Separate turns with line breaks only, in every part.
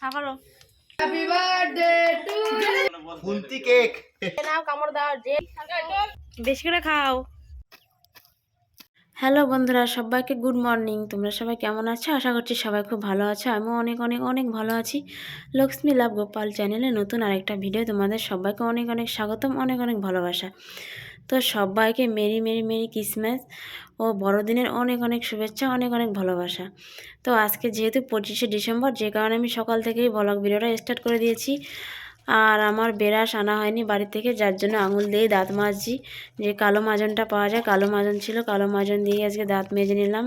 খাবারও।
Happy birthday to
Khunti cake.
নাও কামড় দাও যে বেশি করে খাও। হ্যালো বন্ধুরা সবাইকে গুড মর্নিং তোমরা সবাই কেমন আছো? আশা করছি সবাই খুব ভালো আছো। আমিও অনেক অনেক অনেক ভালো আছি। লক্ষ্মী লাভ গোপাল চ্যানেলে নতুন আরেকটা ভিডিও তোমাদের সবাইকে অনেক অনেক স্বাগতম অনেক অনেক ভালোবাসা। তো সবাইকে মেরি মেরি মেরি ক্রিসমাস ও বড়দিনের অনেক অনেক শুভেচ্ছা, অনেক অনেক ভালোবাসা। তো আজকে যেহেতু পঁচিশে ডিসেম্বর, যে কারণে আমি সকাল থেকেই ব্লগ ভিডিওটা স্টার্ট করে দিয়েছি। আর আমার বেরাস আনা হয়নি বাড়ি থেকে, যার জন্য আঙুল দিয়েই দাঁত মাজছি। যে কালো মাজনটা পাওয়া যায়, কালো মাজন ছিল, কালো মাজন দিয়ে আজকে দাঁত মেজে নিলাম।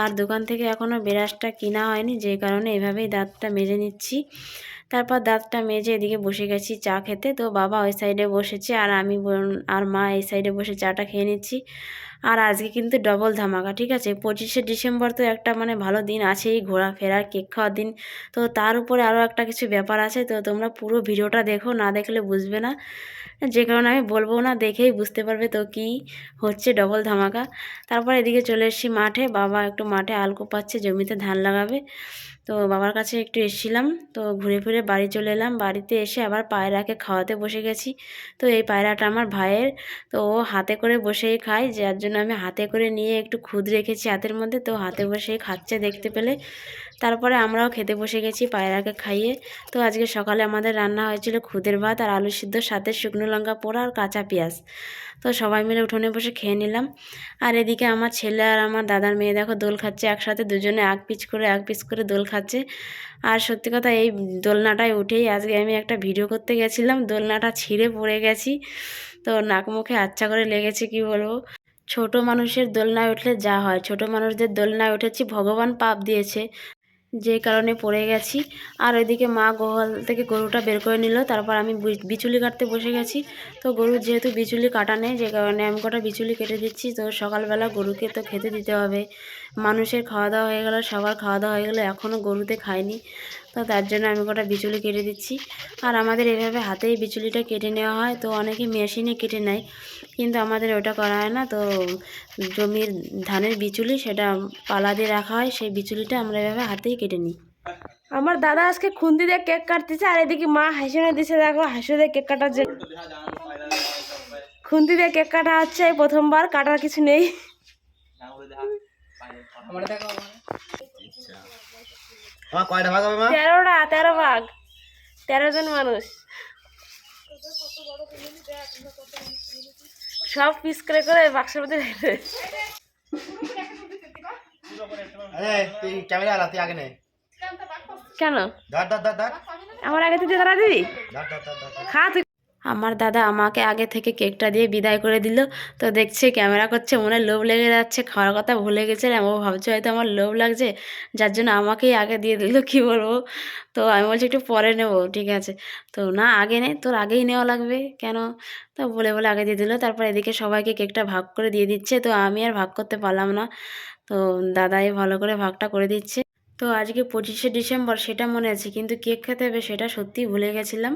আর দোকান থেকে এখনও বেরাসটা কিনা হয়নি, যে কারণে এভাবেই দাঁতটা মেজে নিচ্ছি। তারপর দাঁতটা মেজে এদিকে বসে গেছি চা খেতে। তো বাবা ওই সাইডে বসেছে আর আমি আর মা এই সাইডে বসে চাটা খেয়ে নিচ্ছি। আর আজকে কিন্তু ডবল ধামাকা, ঠিক আছে? পঁচিশে ডিসেম্বর তো একটা মানে ভালো দিন আছেই ঘোরাফেরা কেক খাওয়ার দিন। তো তার উপরে আরও একটা কিছু ব্যাপার আছে, তো তোমরা পুরো ভিডিওটা দেখো, না দেখলে বুঝবে না। যে কারণে আমি বলব না, দেখেই বুঝতে পারবে তো কি হচ্ছে ডবল ধামাকা। তারপর এদিকে চলে এসেছি মাঠে, বাবা একটু মাঠে আল কোপাচ্ছে, জমিতে ধান লাগাবে। তো বাবার কাছে একটু এসেছিলাম, তো ঘুরে ফিরে বাড়ি চলে এলাম। বাড়িতে এসে আবার পায়রাকে খাওয়াতে বসে গেছি। তো এই পায়রাটা আমার ভাইয়ের, তো ও হাতে করে বসেই খায়, যার জন্য আমি হাতে করে নিয়ে একটু খুদ রেখেছি হাতের মধ্যে। তো হাতে বসেই খাচ্ছে দেখতে পেলে। তারপরে আমরাও খেতে বসে গেছি পায়রাকে খাইয়ে। তো আজকে সকালে আমাদের রান্না হয়েছিল খুদের ভাত আর আলু সিদ্ধ, সাথে শুকনো লঙ্কা পোড়া আর কাঁচা পেঁয়াজ। তো সবাই মিলে উঠোনে বসে খেয়ে নিলাম। আর এদিকে আমার ছেলে আর আমার দাদার মেয়ে দেখো দোল খাচ্ছে, একসাথে দুজনে এক পিচ করে এক পিচ করে দোল খাচ্ছে। আর সত্যি কথা এই দোলনাটায় উঠেই আজকে আমি একটা ভিডিও করতে গেছিলাম। দোলনাটা ছিঁড়ে পড়ে গেছি। তো নাক মুখে আচ্ছা করে লেগেছে, কি বলব? ছোট মানুষের দোলনায় উঠলে যা হয়। ছোট মানুষদের দোলনায় উঠেছি, ভগবান পাপ দিয়েছে। যে কারণে পড়ে গেছি। আর ওইদিকে মা গোহাল থেকে গরুটা বের করে নিল। তারপর আমি বিচুলি কাটতে বসে গেছি। তো গরুর যেহেতু বিচুলি কাটা নেই, যে কারণে আমি কটা বিচুলি কেটে দিচ্ছি। তো সকালবেলা গরুকে তো খেতে দিতে হবে। মানুষের খাওয়া দাওয়া হয়ে গেল, সবার খাওয়া দাওয়া হয়ে গেলো এখনও গরুতে খায়নি তো তার জন্য আমি কটা বিচুলি কেটে দিচ্ছি। আর আমাদের এভাবে হাতেই বিচুলিটা কেটে নেওয়া হয়। তো অনেকে মেশিনে কেটে নেয় কিন্তু আমাদের ওটা করা হয় না। তো জমির ধানের বিচুলি সেটা পালা দিয়ে রাখা হয়। সেই বিচুলিটা আমরা এভাবে হাতেই কেটে নিই। আমার দাদা আজকে খুন্তি দিয়ে কেক কাটতেছে আর এদিকে মা হাসিনে দিছে দেখো হাসি দিয়ে কেক কাটার জন্য। খুন্তি দিয়ে কেক কাটা হচ্ছে এই প্রথমবার কাটার কিছু নেই।
আমার
কয়টা ভাগ হবে মা?
তেরোটা তেরো ভাগ। তেরো জন মানুষ। সব পিস করে করে বাক্সের মধ্যে রেখে
তুই ক্যামেরা আলা তুই আগে নে।
কেন? আমার আগে তুই দাঁড়া দিবি? খা তুই আমার দাদা আমাকে আগে থেকে কেকটা দিয়ে বিদায় করে দিল। তো দেখছে ক্যামেরা করছে, মনে লোভ লেগে যাচ্ছে, খাওয়ার কথা ভুলে গেছে ও ভাবছে হয়তো আমার লোভ লাগছে, যার জন্য আমাকেই আগে দিয়ে দিল, কি বলব? তো আমি বলছি একটু পরে নেব, ঠিক আছে। তো না, আগে নে, তোর আগেই নেওয়া লাগবে, কেন? তো বলে বলে আগে দিয়ে দিল, তারপর এদিকে সবাইকে কেকটা ভাগ করে দিয়ে দিচ্ছে। তো আমি আর ভাগ করতে পারলাম না। তো দাদাই ভালো করে ভাগটা করে দিচ্ছে। তো আজকে পঁচিশে ডিসেম্বর, সেটা মনে আছে, কিন্তু কেক খেতে হবে, সেটা সত্যিই ভুলে গেছিলাম।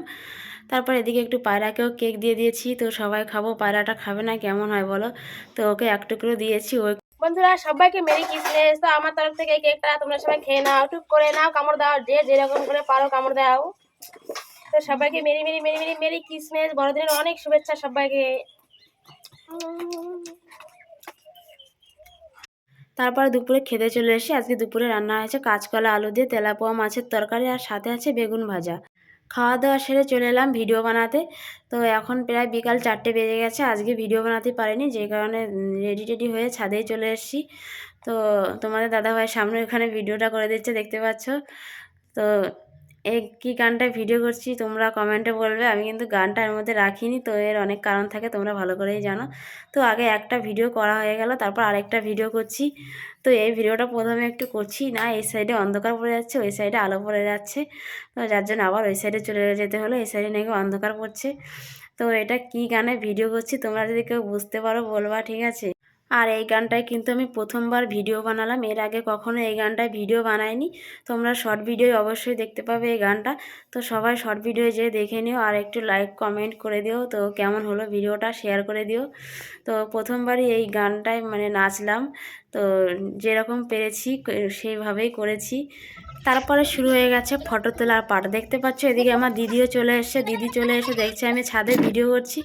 তারপর এদিকে একটু পায়রাকেও কেক দিয়ে দিয়েছি। তো সবাই খাব পায়রাটা খাবে না কেমন হয় বলো? তো ওকে এক টুকরো দিয়েছি ওই বন্ধুরা সবাইকে মেরি কিসমেস। তো আমার তরফ থেকে এই কেকটা তোমরা সবাই খেয়ে নাও টুক করে নাও কামড় দাও যে যেরকম করে পারো কামড় দাও। তো সবাইকে merry merry merry merry merry Christmas. বড়দিনের অনেক শুভেচ্ছা সবাইকে। তারপরে দুপুরে খেতে চলে এসে আজকে দুপুরে রান্না হয়েছে কাঁচকলা আলু দিয়ে তেলাপোয়া মাছের তরকারি আর সাথে আছে বেগুন ভাজা। খাওয়া দাওয়া সেরে চলে এলাম ভিডিও বানাতে। তো এখন প্রায় বিকাল চারটে বেজে গেছে, আজকে ভিডিও বানাতে পারিনি, যে কারণে রেডি টেডি হয়ে ছাদেই চলে এসেছি। তো তোমাদের দাদাভাই সামনে এখানে ভিডিওটা করে দিচ্ছে, দেখতে পাচ্ছ? তো এই কী গানটায় ভিডিও করছি তোমরা কমেন্টে বলবে। আমি কিন্তু গানটা এর মধ্যে রাখিনি, তো এর অনেক কারণ থাকে, তোমরা ভালো করেই জানো। তো আগে একটা ভিডিও করা হয়ে গেল, তারপর আরেকটা ভিডিও করছি। তো এই ভিডিওটা প্রথমে একটু করছি না, এই সাইডে অন্ধকার পড়ে যাচ্ছে, ওই সাইডে আলো পড়ে যাচ্ছে। তো যার জন্য আবার ওই সাইডে চলে যেতে হলো, এই সাইডে নাকি অন্ধকার পড়ছে। তো এটা কি গানে ভিডিও করছি, তোমরা যদি কেউ বুঝতে পারো, বলবা, ঠিক আছে? আর এই গানটায় কিন্তু আমি প্রথমবার ভিডিও বানালাম। এর আগে কখনো এই গানটায় ভিডিও বানাইনি। তোমরা শর্ট ভিডিও অবশ্যই দেখতে পাবে এই গানটা। তো সবাই শর্ট ভিডিও যেয়ে দেখে নিও আর একটু লাইক, কমেন্ট করে দিও। তো কেমন হলো ভিডিওটা শেয়ার করে দিও। তো প্রথমবারই এই গানটায় মানে নাচলাম। তো যেরকম পেরেছি সেইভাবেই করেছি। তারপরে শুরু হয়ে গেছে ফটো তোলার পাট দেখতে পাচ্ছ, এদিকে আমার দিদিও চলে এসেছে, দিদি চলে এসে দেখছে, আমি ছাদে ভিডিও করছি।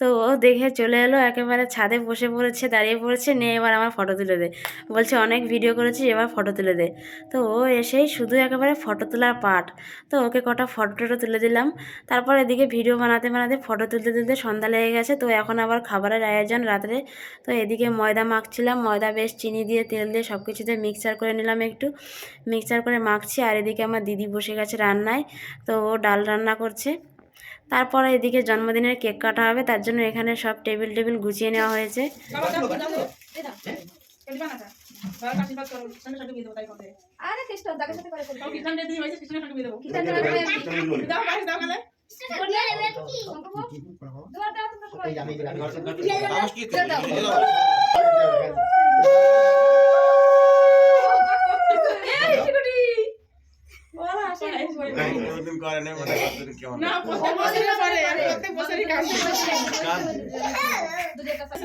তো ও দেখে চলে এলো, একেবারে ছাদে বসে পড়েছে, দাঁড়িয়ে পড়েছে নে এবার আমার ফটো তুলে দে। বলছে, অনেক ভিডিও করেছি এবার ফটো তুলে দে। তো ও এসেই শুধু একেবারে ফটো তোলার পাট তো ওকে কটা ফটো টটো তুলে দিলাম। তারপর এদিকে ভিডিও বানাতে বানাতে ফটো তুলতে তুলতে সন্ধ্যা লেগে গেছে। তো এখন আবার খাবারের আয়োজন রাত্রে। তো এদিকে ময়দা মাখছিলাম, ময়দা বেশ চিনি দিয়ে, তেল দিয়ে সব কিছুতে মিক্সচার করে নিলাম একটু। মিক্সচার করে মাখছি আর এদিকে আমার দিদি বসে গেছে রান্নায় তো ও ডাল রান্না করছে তারপরে এদিকে জন্মদিনের কেক কাটা হবে তার জন্য এখানে সব টেবিল টেবিল গুছিয়ে নেওয়া হয়েছে
আরে কৃষ্ণ তাকে সাথে করে ফেলব দুয়ার দাও তোমরা সবাই
এই আমি
এই শিকুটি ওরা আসে দুধের কাছে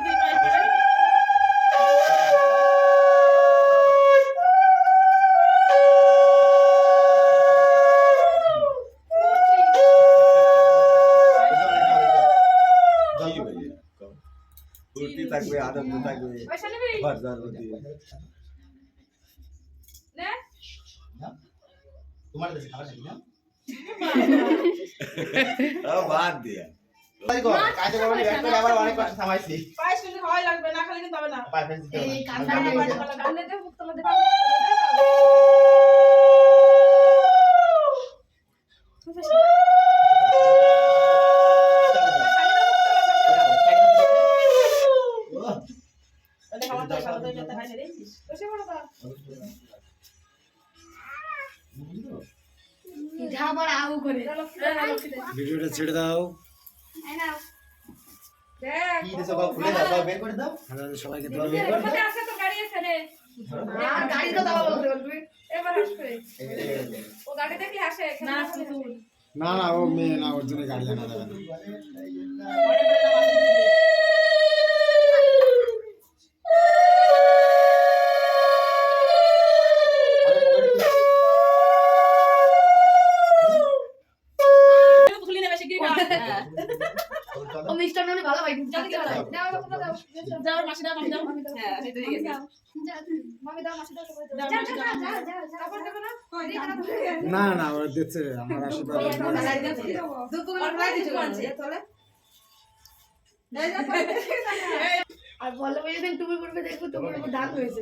ফুর্তি থাকবে আনন্দ থাকবে
পয়সা নিবি
বাজার প্রতি
নে
তোমার দেশে খাবার নাকি না
বাদ দিয়া
কাজে বাবা ব্যাগ করে আবার অনেক কথা থামাইছি
পায়েস খাবার লাগবে না বাদ কিন্তু হবে না।
বলবি এবার আসবে। ও গাড়িতে কি আসে না
না না ও মেয়ে না ওর জন্য গাড়ি আনা যাবে না
খুলি নেবে শিগগিরই খা
ও মিস্টার ননি ভালো ভাই জলদি করো নাও দাও দাও
যাও মাসি দাও মাসি দাও হ্যাঁ হয়ে
মামি দাও। মাসি দাও সবাই
দাও,
দাও
মাসি
যা
দাও।
যা যা যা তারপর দেবে না?
না না দিচ্ছে আমার আশীর্বাদ
আর বলে ভাই যেদিন তুমি করবে দেখো তোমার উপর দাগ হয়েছে।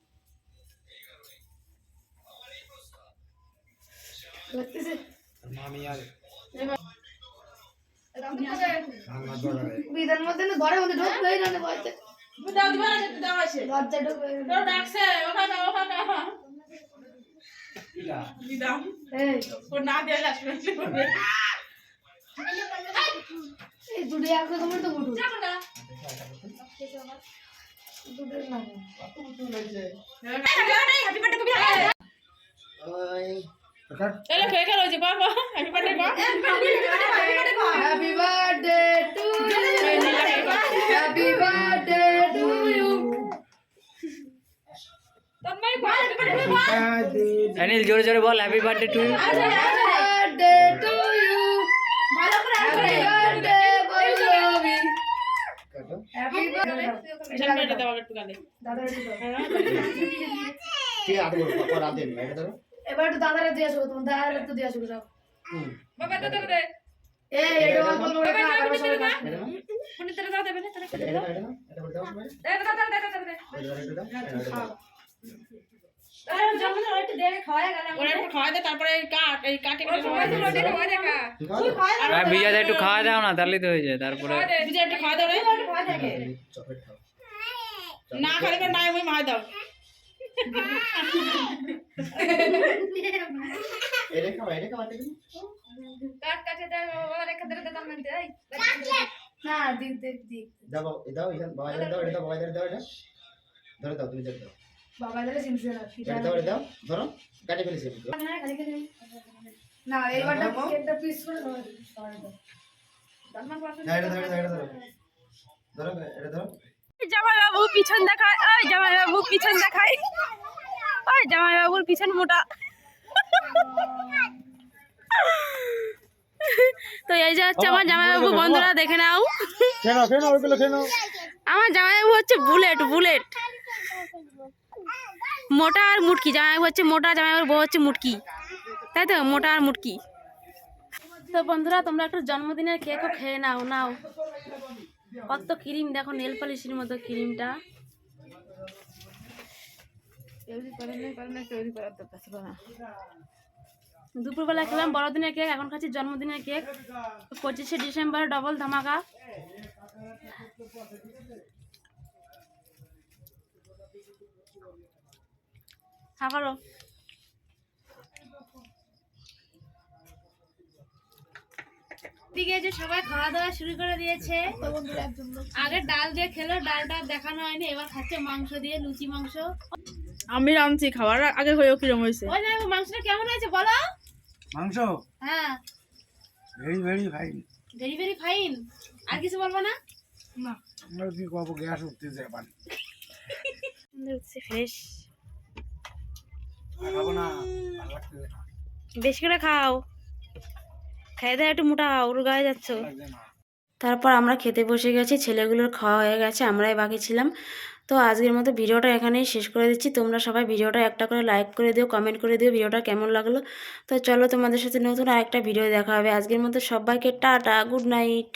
মামি আর
বিধান মধ্যে না ঘরের মধ্যে ঢুকবেই না বাচ্চা
তুমি দাও দিবা না দাও আছে
লজ্জা ঢুকবে
তোর ডাকছে ওখানে ওখানে দিদাম
এই
ও না দিয়ে আসবে
এই দুটো একশো তোমার তো বুটু
যাব না
দুটো না
হ্যাপি বার্থডে তুমি
ওই
এলো খেয়ে খেলো যে বাবা happy birthday go
happy birthday to happy birthday to you
Anil জোরে জোরে বল happy birthday to
birthday to you ভালো করে happy birthday Vaibhavi happy birthday
দাও একটু গালে
দাদা করো
ঠিক আছে আদে বলো পর আদে এটা
এবার একটু দাদারে দিয়ে আসব তোমার দাদারে একটু দিয়ে আসব
হুম।
বাবা দাদা দে
এই এটা অল্প করে খা আরও সবাই খা
এটা
তোরা দাও দেবে না তোরা
এটা এটা বলে দাও সবাই
দাদা। দাদা দাদা দাদা
দাও দাও
দে এই এই
একটু খাওয়া দাও না তাহলেই তো হয়ে যায় তারপরে
দাও না খালি নাই ওই মা দাও।
না
ধরে ধরে
ধরে
ধরো।
এইবারটা কেকটা পিস করে
এটা ধরো ধরো ধরো এটা ধরো
জামাই বাবু পিছন দেখায়। ওই জামাই বাবু পিছন দেখায়। ওই জামাই বাবুর পিছন মোটা।
তো এই যে হচ্ছে আমার জামাইবাবু বন্ধুরা দেখে নাও। আমার জামাইবাবু হচ্ছে বুলেট বুলেট। মোটা আর মুটকি জামাইবাবু হচ্ছে মোটা জামাইবাবুর বউ হচ্ছে মুটকি। তাই তো? মোটা আর মুটকি। তো বন্ধুরা তোমরা একটু জন্মদিনের কেকও খেয়ে নাও নাও। কত ক্রিম দেখো নেল পলিশের মতো ক্রিমটা। দুপুরবেলা খেলাম বড়দিনের কেক এখন খাচ্ছি জন্মদিনের কেক। পঁচিশে ডিসেম্বর ডবল ধামাকা। হা দিকে যে সবাই খাওয়া দাওয়া শুরু করে দিয়েছে। আগে ডাল দিয়ে খেলো ডালটা দেখানো হয়নি এবার খাচ্ছে মাংস দিয়ে লুচি মাংস।
আমি রাঁধছি খাবার আগে হয়েও কিরম হয়েছে?
ওই না মাংসটা কেমন হয়েছে বলো?
মাংস?
হ্যাঁ।
Very very fine
very very fine আর কিছু বলব না?
আমরা কি করব? গ্যাস উঠতেছে পানি
ফ্রেশ
খাব না ভালো লাগতেছে না।
বেশি করে খাও। খাই দেয় একটু মোটা ওর গায়ে যাচ্ছ তারপর আমরা খেতে বসে গেছি ছেলেগুলোর খাওয়া হয়ে গেছে আমরাই বাকি ছিলাম। তো আজকের মতো ভিডিওটা এখানেই শেষ করে দিচ্ছি। তোমরা সবাই ভিডিওটা একটা করে লাইক করে দিও কমেন্ট করে দিও ভিডিওটা কেমন লাগল। তো চলো তোমাদের সাথে নতুন আরেকটা ভিডিও দেখা হবে। আজকের মতো সবাইকে টাটা গুড নাইট।